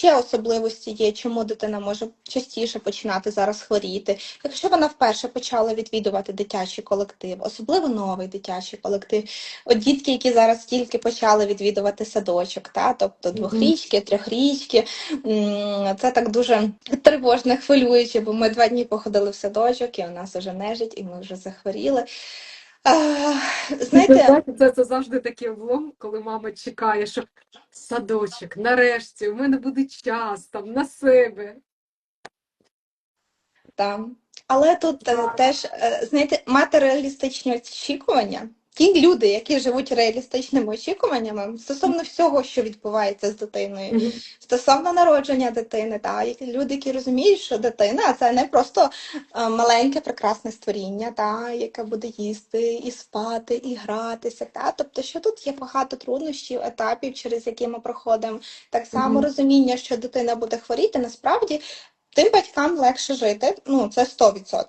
ще особливості є, чому дитина може частіше починати зараз хворіти? Якщо вона вперше почала відвідувати дитячий колектив, особливо новий дитячий колектив, от дітки, які зараз тільки почали відвідувати садочок, та тобто двохрічки, трьохрічки, це так дуже тривожно, хвилююче, бо ми два дні походили в садочок, і у нас вже нежить, і ми вже захворіли. Знаєте, це, це завжди такий облом, коли мама чекає, що садочок, нарешті, у мене буде час там на себе. Так. Але тут е, теж, е, знаєте, мати реалістичні очікування. Ті люди, які живуть реалістичними очікуваннями стосовно всього, що відбувається з дитиною, Мгм. стосовно народження дитини, та люди, які розуміють, що дитина це не просто е, маленьке прекрасне створіння, та яке буде їсти і спати, і гратися. Та тобто, що тут є багато труднощів, етапів, через які ми проходимо. Так само Мгм. розуміння, що дитина буде хворіти, насправді тим батькам легше жити. Ну це 100%.